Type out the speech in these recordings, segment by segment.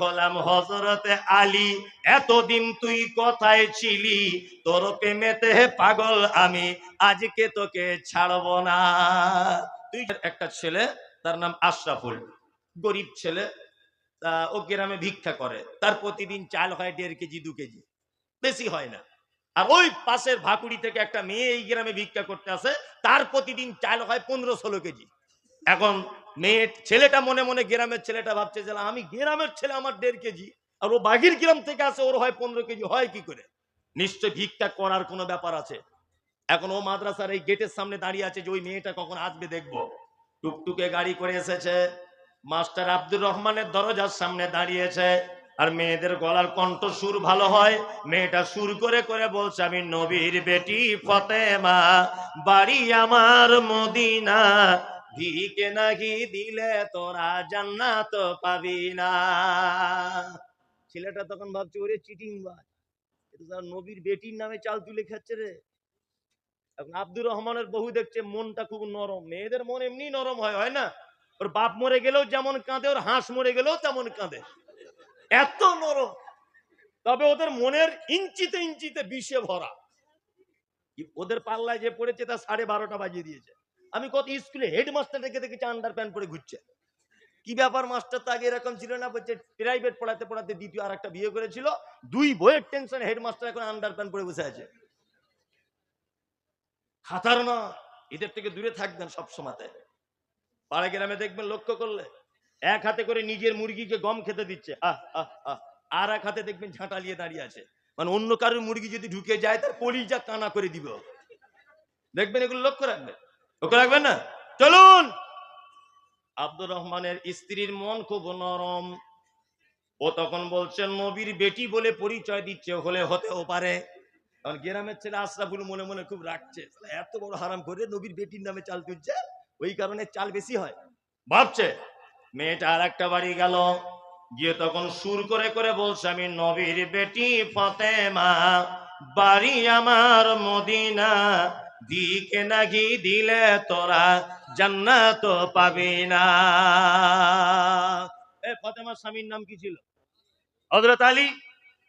হলাম হজরতে আলী। এতদিন তুই কোথায় ছিলি? তোর প্রেমেতে পাগল আমি। আজকে তোকে ছাড়বো না। তুই একটা ছেলে, তার নাম আশরাফুল। গরিব ছেলে ও গ্রামে ভিক্ষা করে। তার প্রতিদিন চাল হয় দেড় কেজি, দু কেজি। বেশি হয় না। আর ওই পাশের ভাকুড়ি থেকে একটা মেয়ে এই গ্রামে ভিক্ষা করতে আসে। তার প্রতিদিন চাল হয় পনেরো ষোলো কেজি। এখন মেয়ে, ছেলেটা মনে মনে গ্রামের ছেলেটা ভাবছে যে আমি গ্রামের ছেলে আমার দেড় কেজি, আর ও বাগির গ্রাম থেকে আসে, ওর হয় পনেরো কেজি, হয় কি করে? নিশ্চয় ভিক্ষা করার কোনো ব্যাপার আছে। এখন ও মাদ্রাসার এই গেটের সামনে দাঁড়িয়ে আছে যে, ওই মেয়েটা কখন আসবে দেখব। টুকটুকে গাড়ি করে এসেছে। মাস্টার আব্দুর রহমানের দরজার সামনে দাঁড়িয়েছে। আর মেয়েদের গলার কণ্ঠ সুর ভালো হয়। মেয়েটা সুর করে করে বলছে, আমি নবীর বেটি ফতেমা, বাড়ি আমার মদিনা ভিকে নাকি দিলে তোরা জান্নাত পাবি না। ছেলেটা তখন ভাবছে, ওরে চিটিং বাজ এটা নবীর বেটির নামে চাল তুলে খাচ্ছে রে। এখন আব্দুর রহমানের বহু দেখছে, মনটা খুব নরম। মেয়েদের মন এমনি নরম হয় হয় না? ওর বাপ মরে গেলেও যেমন কাঁদে, ওর হাঁস মরে গেলেও তেমন কাঁদে। এত নরম। তবে ওদের মনের ইঞ্চিতে ইঞ্চিতে বিষে ভরা। ওদের পাল্লায় যে পড়েছে, তা সাড়ে বারোটা বাজিয়ে দিয়েছে। আমি কত স্কুলে হেডমাস্টার দেখে দেখেছি আন্ডার প্যান্ট পরে ঘুরছে। কি ব্যাপার মাস্টার তো আগে এরকম ছিল না, বলছে প্রাইভেট পড়াতে পড়াতে দ্বিতীয় আর একটা বিয়ে করেছিল, দুই বইয়ের টেনশন হেডমাস্টার এখন আন্ডার প্যান্ট পরে বসে আছে। খাতার না, এদের থেকে দূরে থাকবেন সব সময়তে। পাড়া গ্রামে দেখবেন লক্ষ্য করলে, এক হাতে করে নিজের মুরগিকে গম খেতে দিচ্ছে। আহ আহ আহ, আর এক হাতে দেখবেন ঝাঁটালিয়ে দাঁড়িয়ে আছে। মানে অন্য কারোর মুরগি যদি ঢুকে যায়, তার কলিজা কানা করে দিবে। দেখবেন এগুলো লক্ষ্য রাখবেন। লক্ষ্য রাখবেন না? চলুন! আব্দুর রহমানের স্ত্রীর মন খুব নরম। ও তখন বলছেন নবীর বেটি বলে পরিচয় দিচ্ছে হলে হতেও পারে। কারণ গ্রামের ছেলে আশরাফুল মনে মনে খুব রাখছে এত বড় হারাম করে নবীর বেটির নামে চাল তুলছে? ওই কারণে চাল বেশি হয়? ভাবছে। মেয়েটা আর একটা বাড়ি গেল। গিয়ে তখন সুর করে করে বলছে আমি নবীর বেটি ফতেমা বাড়ি আমার মদিনা। দিকে নাকি দিলে তোরা জান্নাত পাবি না? এ ফতেমার স্বামীর নাম কি ছিল? হজরত আলী।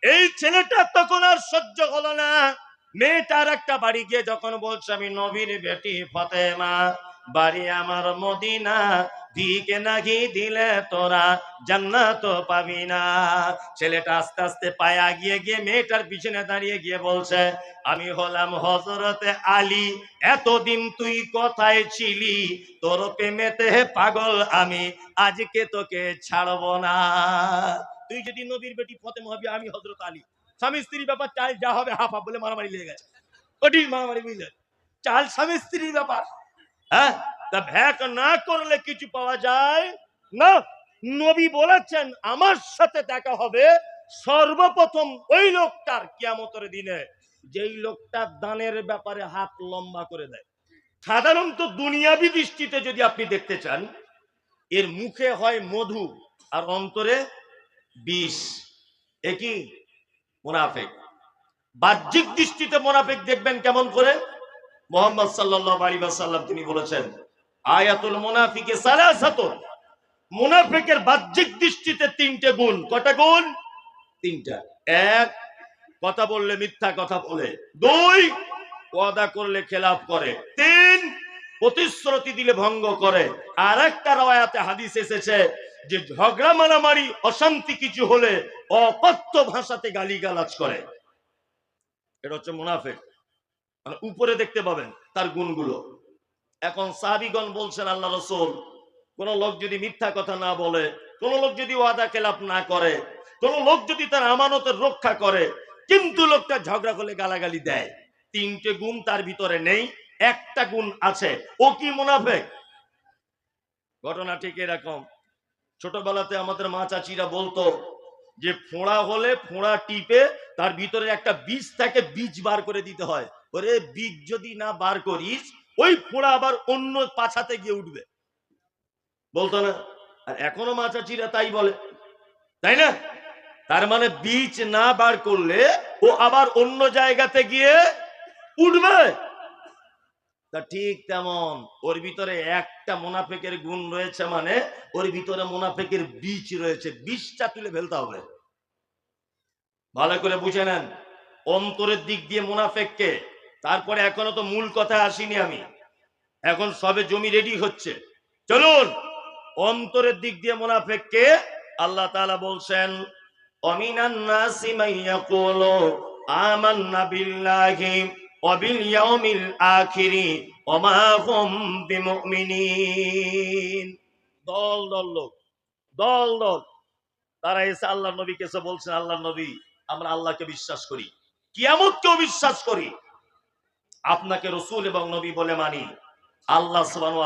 এই ছেলেটা তখন আর সহ্য হলো না। মেয়েটার একটা বাড়ি গিয়ে যখন বলছে, আমি নবীর বেটি ফতেমা। বাড়ি আমার মদিনা দিকে নাকি দিলে তোরা? জান্নাত পাবি না। ছেলেটা আস্তে আস্তে পায়ে আগিয়ে গিয়ে মেয়েটার পিছনে দাঁড়িয়ে গিয়ে বলছে, আমি হলাম হজরতে আলী, এতদিন তুই কোথায় ছিলি? তোর প্রেমেতে পাগল আমি, আজকে তোকে ছাড়বো না। তুই যদি নবীর বেটি ফতেমা হবি, আমি হজরত আলী। স্বামী স্ত্রীর ব্যাপার, চাল যা হবে, হাফ বলে মারামারি লেগে গেছে। কঠিন মারামারি বুঝলে চাল স্বামী স্ত্রীর ব্যাপার। হ্যাঁ? তা ভ্যাক না করলে কিছু পাওয়া যায়? না, নবী বলেছেন, আমার সাথে দেখা হবে সর্বপ্রথম ওই লোকটার কিয়ামতের দিনে। যেই লোকটা দানের ব্যাপারে হাত লম্বা করে দেয়। সাধারণত দুনিয়াবি দৃষ্টিতে যদি আপনি দেখতে চান, এর মুখে হয় মধু আর অন্তরে বিষ। একই মোনাফেক। বাহ্যিক দৃষ্টিতে মোনাফেক দেখবেন কেমন করে? মোহাম্মদ সাল্লাল্লাহু আলাইহি ওয়াসাল্লাম তিনি বলেছেন, আয়াতুল মুনাফিকে সালাসাতুন। মুনাফিকের বাহ্যিক দৃষ্টিতে তিনটে গুণ। কটা গুণ? তিনটা। এক, কথা বললে মিথ্যা কথা বলে। দুই, ওয়াদা করলে খেলাফ করে। তিন, প্রতিশ্রুতি দিলে ভঙ্গ করে। আর একটা রয়াতে হাদিস এসেছে যে ঝগড়া, মারামারি, অশান্তি কিছু হলে অকথ্য ভাষাতে গালিগালাজ করে। এটা হচ্ছে মুনাফেক। মানে উপরে দেখতে পাবেন তার গুণগুলো। এখন সাহাবিগণ বলছেন, আল্লাহ রসুল, কোন লোক যদি মিথ্যা কথা না বলে, কোন লোক যদি ওয়াদা খেলাপ না করে, কোন লোক যদি তার আমানতের রক্ষা করে, কিন্তু লোকটা ঝগড়া করলে গালাগালি দেয়। তিনটে গুণ তার ভিতরে নেই, একটা গুণ আছে। ও কি মুনাফেক? ঘটনা ঠিক এরকম। ছোটবেলাতে আমাদের মা চাচিরা বলতো যে, ফোঁড়া হলে ফোঁড়া টিপে তার ভিতরে একটা বীজ থাকে, বীজ বার করে দিতে হয়। ওরে বীজ যদি না বার করিস, ওই ফোঁড়া আবার অন্য পাছাতে গিয়ে উঠবে। বলতো না, আর এখনও মা চাচিরা তাই বলে। তাই না? তার মানে বীজ না বার করলে ও আবার অন্য জায়গাতে গিয়ে উঠবে। তা ঠিক তেমন, ওর ভিতরে একটা মোনাফেকের গুণ রয়েছে মানে ওর ভিতরে মোনাফেকের বীজ রয়েছে। বীজটা তুলে ফেলতে হবে। ভালো করে বুঝে নেন, অন্তরের দিক দিয়ে মুনাফেককে তারপরে এখনও তো মূল কথা আসিনি আমি। এখন সবে জমি রেডি হচ্ছে। চলুন, অন্তরের দিক দিয়ে মুনাফেককে আল্লাহ তাআলা বলছেন আখিরি দল দল লোক, দল দল। তারা এসে আল্লাহ নবীকে এসে বলছেন আল্লাহ নবী, আমরা আল্লাহকে বিশ্বাস করি। কিয়ামতকেও বিশ্বাস করি। আপনাকে রসুল এবং নবী বলে মানি। আল্লাহ সুবহানাহু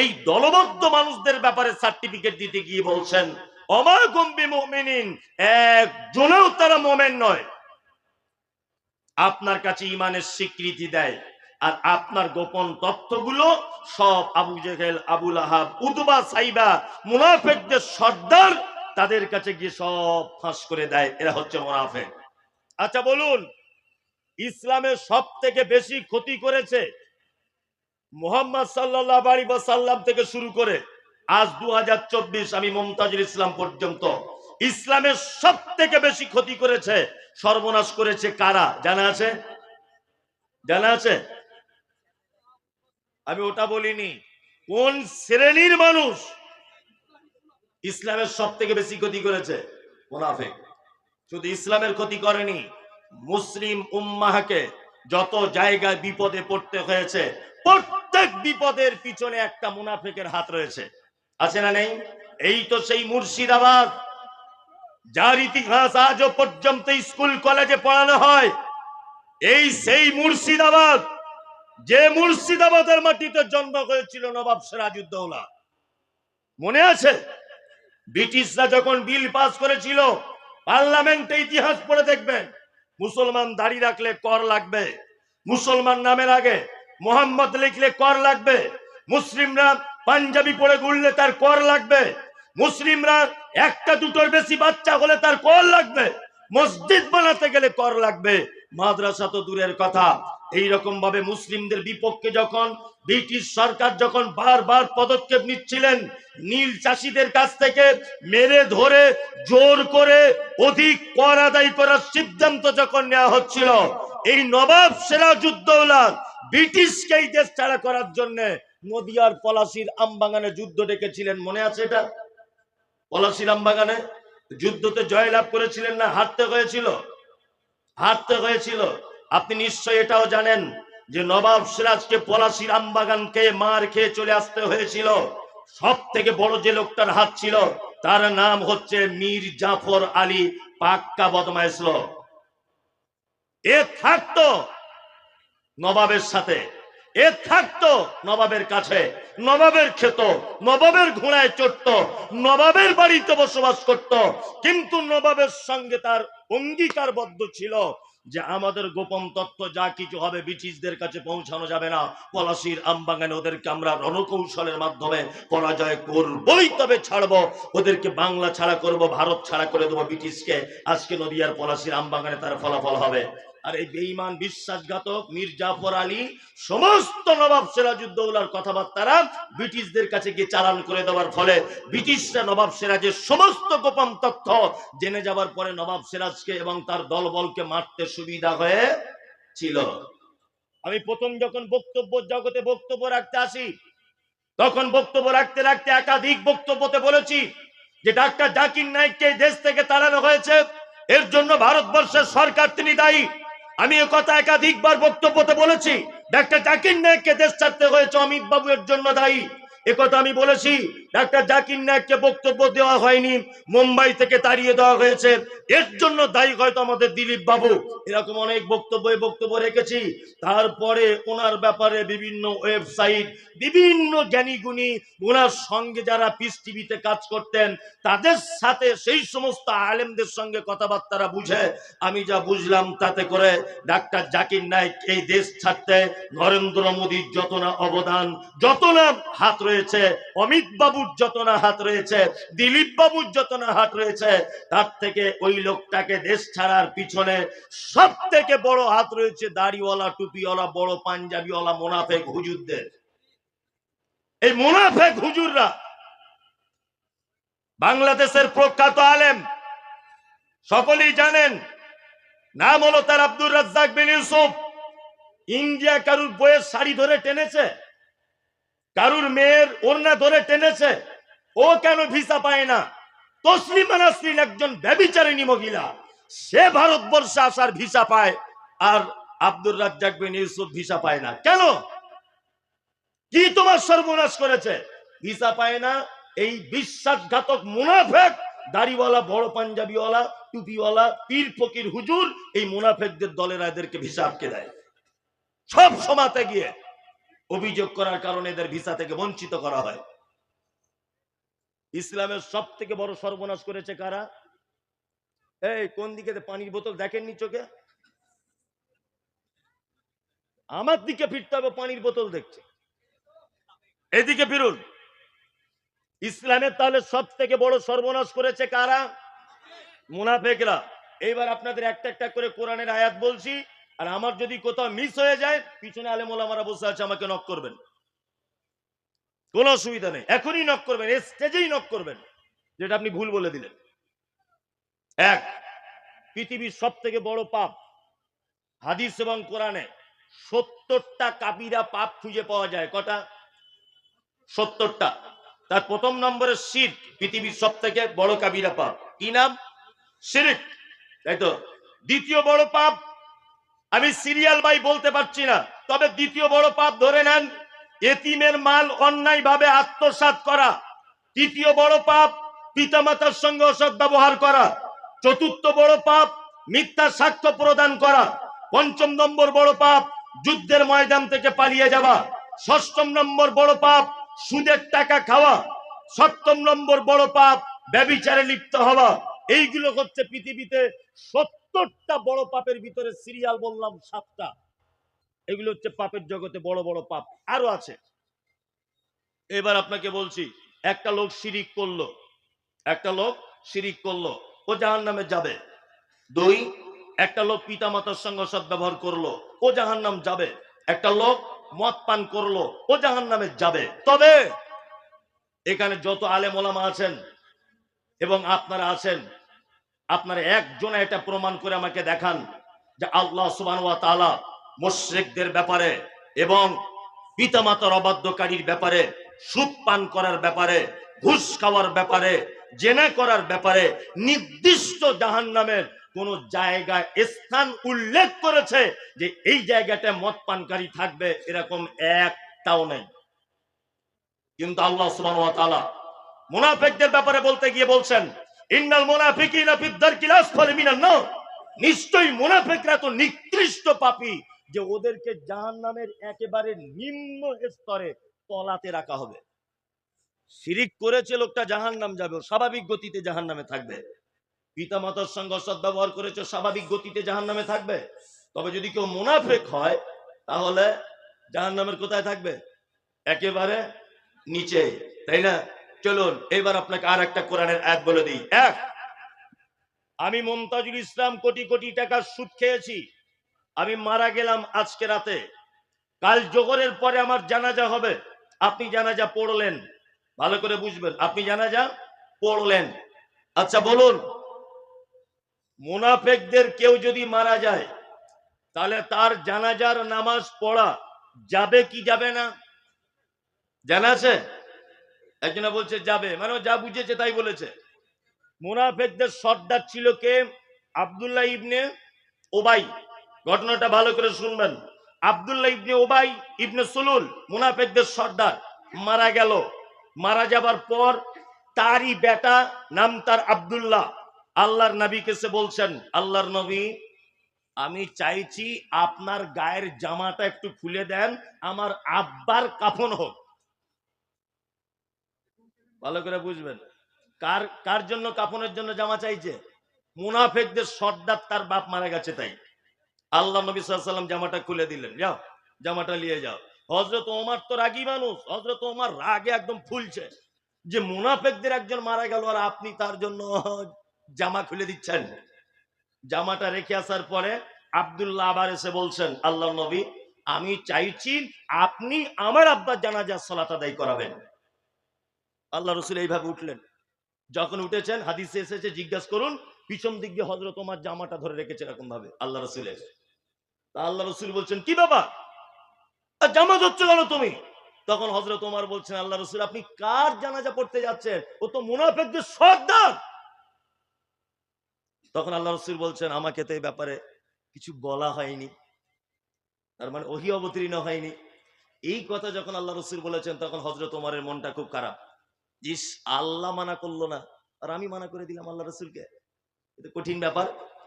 এই দলবদ্ধ মানুষদের ব্যাপারে সার্টিফিকেট দিতে গিয়ে বলছেন একজনেও তারা মোমেন নয়। আপনার কাছে ইমানের স্বীকৃতি দেয় আর আপনার গোপন তথ্যগুলো সব আবু জেহেল আবুল আহাব উদবা সাইবা, মুনাফেকদের সর্দার তাদের কাছে গিয়ে সব ফাঁস করে দেয়। এরা হচ্ছে মুনাফেক। আচ্ছা বলুন ইসলামের সব থেকে বেশি ক্ষতি করেছে মোহাম্মদ সাল্লাহ আলী সাল্লাম থেকে শুরু করে আজ দু আমি মমতাজুল ইসলাম পর্যন্ত। ইসলামের সব থেকে বেশি ক্ষতি করেছে, সর্বনাশ করেছে কারা? জানা আছে? জানা আছে? আমি ওটা বলিনি। কোন শ্রেণির মানুষ ইসলামের সব থেকে বেশি ক্ষতি করেছে? মুনাফেক। শুধু ইসলামের ক্ষতি করেনি মুসলিম উম্মাহকে যত জায়গায় বিপদে পড়তে হয়েছে, প্রত্যেক বিপদের পিছনে একটা মুনাফেকের হাত রয়েছে। আছে না নেই? এই তো সেই মুর্শিদাবাদ। যার ইতিহাস আজও পর্যন্ত স্কুল, কলেজে পড়ানো হয়, এই সেই মুর্শিদাবাদ, যে মুর্শিদাবাদের মাটিতে জন্ম হয়েছিল নবাব সিরাজউদ্দৌলা। মনে আছে? ব্রিটিশরা যখন বিল পাস করেছিল, পার্লামেন্টে ইতিহাস পড়ে দেখবেন মুসলমান দাড়ি রাখলে কর লাগবে। মুসলমান নামের আগে মোহাম্মদ লিখলে কর লাগবে। মুসলিমরা পাঞ্জাবি পরে ঘুরলে তার কর লাগবে। মুসলিমরা একটা দুটোর বেশি বাচ্চা হলে তার কর লাগবে। মসজিদ বানাতে গেলে কর লাগবে। মাদ্রাসা তো দূরের কথা। এই রকম ভাবে মুসলিমদের বিপক্ষে যখন ব্রিটিশ সরকার যখন বারবার পদক্ষেপ নিচ্ছিলেন, নীল চাষিদের কাছ থেকে মেরে ধরে, জোর করে অধিক কর আদায় করার সিদ্ধান্ত যখন নেওয়া হচ্ছিল, এই নবাব সিরাজউদ্দৌলা ব্রিটিশকে এই দেশ ছাড়া করার জন্য নদিয়ার পলাশির আমবাগানে যুদ্ধ ডেকেছিলেন, মনে আছে এটা? পলাশির আমবাগানে? যুদ্ধতে জয়লাভ করেছিলেন না? হারতে হয়েছিল? হারতে হয়েছিল? আপনি নিশ্চয় এটাও জানেন যে নবাব সিরাজকে পলাশির আমবাগানকে মার খেয়ে চলে আসতে হয়েছিল। সব থেকে বড় যে লোকটার হাত ছিল, তার নাম হচ্ছে মীর জাফর আলী পাক্কা বদমাইশ। এ থাকতো নবাবের সাথে, এ থাকতো নবাবের কাছে। নবাবের খেত, নবাবের ঘোড়ায় চড়ত, নবাবের বাড়িতে বসবাস করত, কিন্তু নবাবের সঙ্গে তার অঙ্গীকারবদ্ধ ছিল। যে আমাদের গোপন তত্ত্ব যা কিছু হবে ব্রিটিশদের কাছে পৌঁছানো যাবে না। পলাশির আমবাগানে ওদেরকে আমরা রণকৌশলের মাধ্যমে পরাজয় করবই, তবে ছাড়বো। ওদেরকে বাংলা ছাড়া করব, ভারত ছাড়া করে দেবো ব্রিটিশকে। আজকে নদিয়ার পলাশির আমবাগানে তার ফলাফল হবে। আর এই বেঈমান বিশ্বাসঘাতক মীর জাফর আলী সমস্ত নবাব সিরাজউদ্দৌলার কথাবার্তারা ব্রিটিশদের কাছে গিয়ে চালান করে দেওয়ার ফলে ব্রিটিশরা নবাব সিরাজের সমস্ত গোপন তথ্য জেনে যাওয়ার পরে নবাব সিরাজকে এবং তার দলবলকে মারতে সুবিধা হয়ে ছিল। আমি প্রথম যখন বক্তব্য জগতে বক্তব্য রাখতে আসি, তখন বক্তব্য রাখতে রাখতে একাধিক বক্তব্যতে বলেছি যে ডাক্তার জাকির নাইককে দেশ থেকে তাড়ানো হয়েছে। এর জন্য ভারতবর্ষের সরকার তিনি দায়ী। আমি এ কথা একাধিকবার বক্তব্যতে বলেছি। ডাক্তার জাকির নায়ককে দেশ ছাড়তে হয়েছে অমিত বাবু এর জন্য দায়ী। একথা আমি বলেছি। ডাক্তার জাকির নায়ককে বক্তব্য দেওয়া হয়নি, মুম্বাই থেকে তাড়িয়ে দেওয়া হয়েছে। এর জন্য দায়ী হয়তো আমাদের দিলীপ বাবু। এরকম অনেক বক্তব্য বক্তব্য রেখেছি। তারপরে ওনার ব্যাপারে বিভিন্ন ওয়েবসাইট, বিভিন্ন জ্ঞানীগুণী ওনার সঙ্গে যারা পিস টিভিতে কাজ করতেন, তাদের সাথে সেই সমস্ত আলেমদের সঙ্গে কথাবার্তারা বুঝে। আমি যা বুঝলাম তাতে করে ডাক্তার জাকির নাইক এই দেশ ছাড়তে নরেন্দ্র মোদীর যত না অবদান, যত না হাত রয়েছে, অমিত বাবুর বাবুর যত না হাত রয়েছে, দিলীপ বাবুর যত না হাত রয়েছে, তার থেকে ওই লোকটাকে দেশ ছাড়ার পিছনে সব থেকে বড় হাত রয়েছে দাড়িওয়ালা, টুপিওয়ালা, বড় পাঞ্জাবিওয়ালা, মোনাফেক হুজুরদের। এই মোনাফেক হুজুররা বাংলাদেশের প্রখ্যাত আলেম, সকলেই জানেন, নাম হলো তার আব্দুর রাজ্জাক বিন ইউসুফ। ইন্ডিয়া কারুর বইয়ের শাড়ি ধরে টেনেছে। কারুর মেয়ের ওড়না ধরে টেনেছে, ও কেন ভিসা পায় না? তসলিমা নাসরিন একজন ব্যবিচারিণী মহিলা, সে ভারতবর্ষে আসার ভিসা পায় আর আব্দুর রাজ্জাক বিন ইউসুফ ভিসা পায় না। কেন? কি তোমার সর্বনাশ করেছে? ভিসা পায় না, এই বিশ্বাসঘাতক মুনাফেক, দাড়িওয়ালা, বড় পাঞ্জাবিওয়ালা, টুপিওয়ালা, পীর ফকির হুজুর, এই মুনাফেকদের দলের এদেরকে ভিসা আটকে দেয়। সব সমাতে গিয়ে অভিযোগ করার কারণে এদের ভিসা থেকে বঞ্চিত করা হয়। ইসলামের সব থেকে বড় সর্বনাশ করেছে কারা? এই, কোন দিকে পানির বোতল দেখেননি চোখে? আমার দিকে ফিরতে হবে, পানির বোতল দেখছে। এদিকে ফিরুন। ইসলামের তাহলে সব থেকে বড় সর্বনাশ করেছে কারা? মুনাফেকরা। এইবার আপনাদের একটা একটা করে কোরআনের আয়াত বলছি। আর আমার যদি কোথাও মিস হয়ে যায়, পিছনে আলেমোলামারা বসে আছে, আমাকে নক করবেন। কোনো অসুবিধা নেই, এখনই নক করবেন স্টেজেই নক করবেন, যেটা আপনি ভুল বলে দিলেন। এক, পৃথিবীর সব থেকে বড় পাপ, হাদিস এবং কোরআনে সত্তরটা কাবিরা পাপ খুঁজে পাওয়া যায়। কটা? সত্তরটা। তার প্রথম নম্বরে শির, পৃথিবীর সব থেকে বড় কাবিরা পাপ। কি নাম? শিরিক। তাই তো? দ্বিতীয় বড় পাপ আমি সিরিয়াল বাই বলতে পারছি না, তবে দ্বিতীয় বড় পাপ ধরে নেন, এতিমের মাল অন্যায় ভাবে আত্মসাৎ করা। তৃতীয় বড় পাপ, পিতামাতার সঙ্গে অসৎ ব্যবহার করা। চতুর্থ বড় পাপ মিথ্যা সাক্ষ্য প্রদান করা। পঞ্চম নম্বর বড় পাপ, যুদ্ধের ময়দান থেকে পালিয়ে যাওয়া। ষষ্ঠম নম্বর বড় পাপ, সুদের টাকা খাওয়া। সপ্তম নম্বর বড় পাপ, ব্যবিচারে লিপ্ত হওয়া। এইগুলো হচ্ছে পৃথিবীতে সত্তরটা বড় পাপের ভিতরে সিরিয়াল বললাম সাতটা। এগুলো হচ্ছে পাপের জগতে বড় বড় পাপ। আরও আছে। এবার আপনাকে বলছি, একটা লোক শিরিক করল। একটা লোক শিরিক করল। ও জাহান নামে যাবে। দুই, একটা লোক পিতা মাতার সঙ্গে সদ্ব্যবহার করল। ও জাহান নাম যাবে। একটা লোক মদ পান করল। ও জাহান নামে যাবে। তবে এখানে যত আলেম ওলামা আছেন এবং আপনারা আছেন আপনারা একজন এটা প্রমাণ করে আমাকে দেখান যে আল্লাহ সুবান ওয়া তাআলা মুশরিকদের ব্যাপারে এবং পিতামাতার অবাধ্যকারীর ব্যাপারে, সুদ পান করার ব্যাপারে, ঘুষ খাওয়ার ব্যাপারে, জেনা করার ব্যাপারে নির্দিষ্ট জাহান নামের কোন জায়গায় স্থান উল্লেখ করেছে যে এই জায়গাটা মদ পানকারী থাকবে এরকম একটাও নেই। কিন্তু আল্লাহ তাআলা মুনাফিকদের ব্যাপারে বলতে গিয়ে বলছেন ইন্নাল মুনাফিকিনা ফিদ দারকিল আসফালি মিনান নার। নিশ্চয়ই মুনাফিকরা তো নিকৃষ্ট পাপী যে ওদেরকে জাহান্নামের একেবারে নিম্ন স্তরে তলাতে রাখা হবে। শিরিক করেছে লোকটা, জাহান্নাম যাবে স্বাভাবিক গতিতে জাহান্নামে থাকবে। পিতা মাতার সঙ্গে ব্যবহার করেছে স্বাভাবিক গতিতে জাহান্নামে থাকবে। তবে যদি কেউ মুনাফেক হয়, তাহলে জাহান্নামের কোথায় থাকবে? একেবারে নিচে, তাই না? চলুন, এবার আপনাকে আর একটা কোরআনের এক বলে দিই। এক, আমি মমতাজুল ইসলাম কোটি কোটি টাকার সুদ খেয়েছি। আমি মারা গেলাম আজকে রাতে। কাল জোহরের পরে আমার জানাজা হবে। আপনি জানাজা পড়লেন। ভালো করে বুঝবেন, আপনি জানাজা পড়লেন। আচ্ছা বলুন, মুনাফেকদের কেউ যদি মারা যায়, তাহলে তার জানাজার নামাজ পড়া যাবে কি যাবে না? জানা আছে? একজনে বলছে, যাবে। মানে যা বুঝেছে তাই বলেছে। মুনাফেকদের সর্দার ছিল কে? আবদুল্লাহ ইবনে ওবাই। ঘটনাটা ভালো করে শুনবেন। আব্দুল্লাহ ইবনে ওবাই ইবনে সুলুল, মুনাফেকদের সর্দার। মারা গেল। মারা যাবার পর তারই বেটা নাম তার আব্দুল্লাহ। আল্লাহর নবীকে সে বলছেন, আল্লাহর নবী, আমি চাইছি আপনার গায়ের জামাটা একটু খুলে দেন। আমার আব্বার কাফন হোক। ভালো করে বুঝবেন। কার কার জন্য কাফনের জন্য জামা চাইছে? মুনাফেকদের সর্দার তার বাপ মারা গেছে তাই। আল্লাহ নবী সাল্লাম জামাটা খুলে দিলেন। যাও, জামাটা নিয়ে যাও। হজরত ওমার তো রাগী মানুষ। হজরত ওমার রাগে একদম ফুলছে যে মুনাফেকদের একজন মারা গেল আর আপনি তার জন্য জামা খুলে দিচ্ছেন। জামাটা রেখে আসার পরে আব্দুল্লাহ আবার এসে বলছেন, আল্লাহ নবী, আমি চাইছি আপনি আমার আব্বার জানাজার সালাত আদায় করাবেন। আল্লাহ রসুল এইভাবে উঠলেন। যখন উঠেছেন, হাদিসে এসেছে, জিজ্ঞাসা করুন, পিছন দিক দিয়ে হজরত তোমার জামাটা ধরে রেখেছে এরকম ভাবে, আল্লাহ রসুলের। তা আল্লাহ রসুল বলছেন, কি বাবা জামা ধরছো কেন তুমি? তখন হজরত তোমার বলছেন, আল্লাহ রসুল, আপনি কার জানাজা পড়তে যাচ্ছেন? ও তো মুনাফেকদের সর্দার! তখন আল্লাহ রসুল বলছেন, আমাকে তো এই ব্যাপারে কিছু বলা হয়নি। তার মানে ওহি অবতীর্ণ হয়নি। এই কথা যখন আল্লাহ রসুল বলেছেন, তখন হজরত ওমরের মনটা খুব খারাপ। ইস আল্লাহ মানা করল না। আর আমি মানা করে দিলাম আল্লাহ রসুলকে। এটা কঠিন ব্যাপার।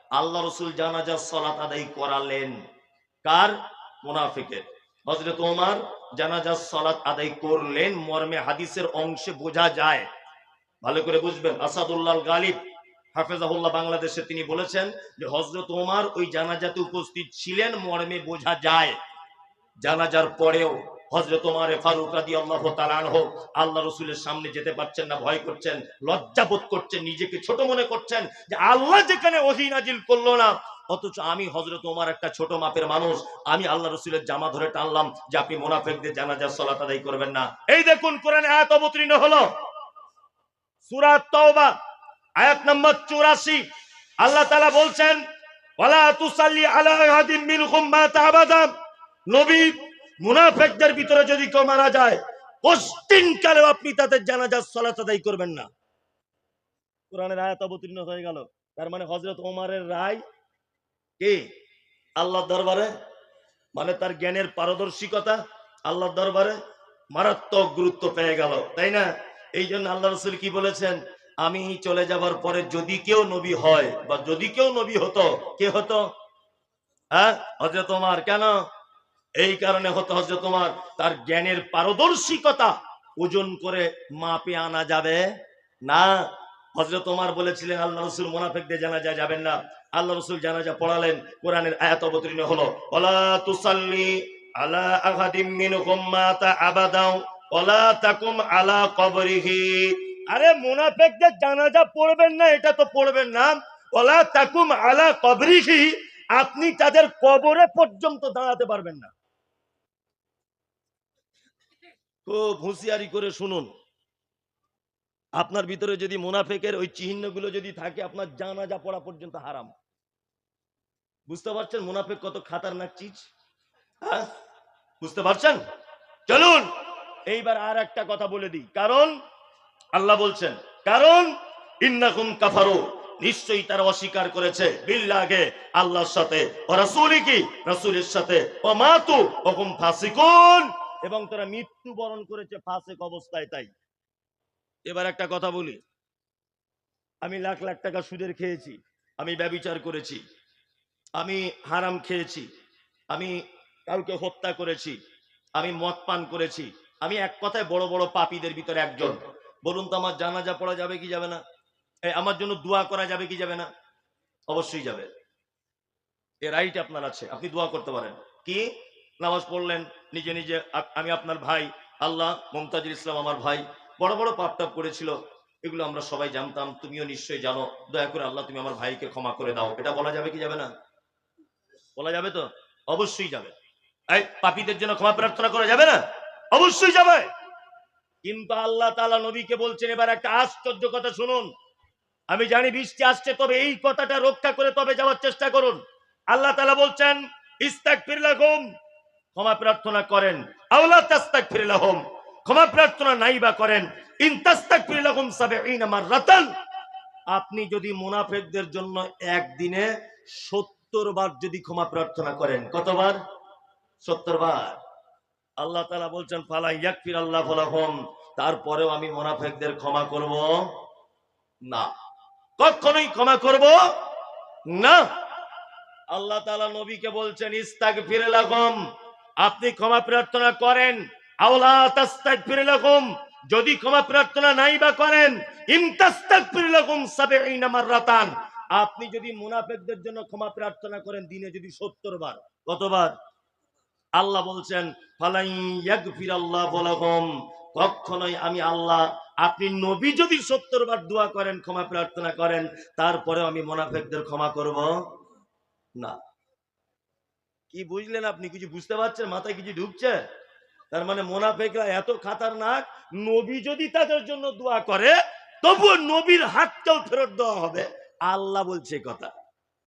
আল্লাহ রসুল জানাজা, সলাত আদায় করালেন। কার? হজরত ওমর সলাত আদায় করলেন। মর্মে হাদিসের অংশে বোঝা যায়। ভালো করে বুঝবেন। আসাদুল্লাহ গালিব, হাফেজাহুল্লাহ বাংলাদেশে তিনি বলেছেন যে হজরত ওমর ওই জানাজাতে উপস্থিত ছিলেন, মর্মে বোঝা যায়। জানাজার পরেও রাদি আল্লাহ রসুলের সামনে যেতে পারছেন না, ভয় করছেন লজ্জাবোধ করছেন, নিজেকে ছোট মনে করছেন যে আল্লাহ যেখানে করল না। অথচ আমি হজরত ওমর একটা ছোট মাপের মানুষ, আমি আল্লাহ রসুলের জামা ধরে টানলাম যে আপনি মোনাফেকদের জানাজার সলাত আদায় করবেন না। এই দেখুন কোরআনে আয়াত অবতীর্ণ হলো। সুরাত আয়াত নম্বর চুরাশি। আল্লাহ তালা বলছেন তুসাল্লি মুনাফিকদের ভিতরে যদি কেউ মারা যায়, কষ্টিন কালেও আপনি তাদের জানাজার সালাত আদায় করবেন না। কোরআনের আয়াত অবতীর্ণ হয়ে গেল। তার মানে হযরত ওমরের রায় কি? আল্লাহর দরবারে। মানে তার জ্ঞানের পারদর্শিকতা আল্লাহর দরবারে মারাত্মক গুরুত্ব পেয়ে গেল, তাই না? এই জন্য আল্লাহ রসুল কি বলেছেন? আমি চলে যাবার পরে যদি কেউ নবী হয় বা যদি কেউ নবী হতো, কে হতো? হ্যাঁ? হজরত তোমার কেন? এই কারণে হতো হজরত তোমার তার জ্ঞানের পারদর্শিকতা ওজন করে মাপে আনা যাবে না। হজরত তোমার বলেছিলেন, আল্লাহ রসুল মোনাফেকদের জানাজা যাবেন না। আল্লাহ রসুল জানাজা পড়ালেন, কোরআনের আয়াত অবতীর্ণ হলো তুসাল্লি আলা আহাদিম আবাদাও তাকুম আলা কবরিহি। আরে জানাজা পড়বেন না, এটা তো পড়বেন না। ওলা তাকুম আলা কবরিহি, আপনি তাদের কবরে পর্যন্ত দাঁড়াতে পারবেন না। খুব হুঁশিয়ারি করে শুনুন। আপনার ভিতরে যদি মুনাফেকের ওই চিহ্নগুলো যদি থাকে, আপনার জানাজা পড়া পর্যন্ত হারাম। বুঝতে পারছেন মুনাফেক কত খাতারনাক চিজ? হ্যাঁ? বুঝতে পারছেন? চলুন, এইবার আর একটা কথা বলে দিই। কারণ, আল্লাহ বলছেন, কারণ, ইন্নাকুম কাফারু, নিশ্চয়ই তারা অস্বীকার করেছে। বিল্লাহে, আল্লাহর সাথে। ও রাসূলি কি রাসূলের সাথে। ও মাতু হুকুম ফাসিকুন। এবং তারা মৃত্যুবরণ করেছে ফাসিক অবস্থায়, তাই। এবার একটা কথা বলি। আমি লাখ লাখ টাকা সুদের খেয়েছি, আমি ব্যবিচার করেছি, আমি হারাম খেয়েছি, আমি কাউকে হত্যা করেছি, আমি মদ পান করেছি, আমি এক কথায় বড় বড় পাপীদের ভিতরে একজন। বলুন তো, আমার জানাজা পড়া যাবে কি যাবে না? আমার জন্য দোয়া করা যাবে কি যাবে না? অবশ্যই যাবে। এ রাইট আপনার আছে, আপনি দোয়া করতে পারেন। কি? নামাজ পড়লেন, নিজে নিজে আমি আপনার ভাই, আল্লাহ মমতাজুল ইসলাম আমার ভাই, বড় বড় পাপ টাপ করেছিল, এগুলো আমরা সবাই জানতাম, তুমিও নিশ্চয়ই জানো, দয়া করে আল্লাহ তুমি আমার ভাইকে ক্ষমা করে দাও, এটা বলা যাবে কি যাবে না? বলা যাবে তো? অবশ্যই যাবে। এই পাপীদের জন্য ক্ষমা প্রার্থনা করা যাবে না? অবশ্যই যাবে। কিন্তু আল্লাহ তাআলা নবীকে বলছেন, এবার একটা আশ্চর্য কথা শুনুন। আমি জানি বৃষ্টি আসছে, তবে এই কথাটা রক্ষা করে তবে যাওয়ার চেষ্টা করুন। আল্লাহ তালা বলছেন, ইস্তাগফির লাহুম ক্ষমা প্রার্থনা করেন। আওলা তাস্তাগফির লাহুম, ক্ষমা প্রার্থনা নাই বা করেন। ইন তাস্তাগফির লাহুম 70 মাররাতান। আপনি যদি মুনাফিকদের জন্য একদিনে 70 বার যদি ক্ষমা প্রার্থনা করেন, কতবার? 70 বার। আল্লাহ তাআলা বলছেন, ফালা ইয়াকফির আল্লাহ ফলাহম তারপরেও আমি মুনাফিকদের ক্ষমা করব না। কখনোই ক্ষমা করব না। আল্লাহ তাআলা নবীকে বলছেন, ইস্তাগফির লাহুম আপনি ক্ষমা প্রার্থনা করেন। যদি ক্ষমা প্রার্থনা নাই বা করেন ইমতাস্তাগফির লাহুম 70 মাররাতান। আপনি যদি মুনাফিকদের জন্য ক্ষমা প্রার্থনা করেন, দিনে যদি 70 বার। কতবার? আল্লাহ বলছেন আল্লাহ কখনোই আমি আল্লাহ, আপনি নবী যদি সত্তর বার দোয়া করেন, ক্ষমা প্রার্থনা করেন তারপরে আমি মোনাফেকদের ক্ষমা করব না। কি বুঝলেন আপনি? কিছু বুঝতে পারছেন? মাথায় কিছু ঢুকছে? তার মানে মোনাফেকরা এত খাতারনাক, নবী যদি তাদের জন্য দোয়া করে, তবুও নবীর হাতটাও ফেরত দেওয়া হবে। আল্লাহ বলছে কথা।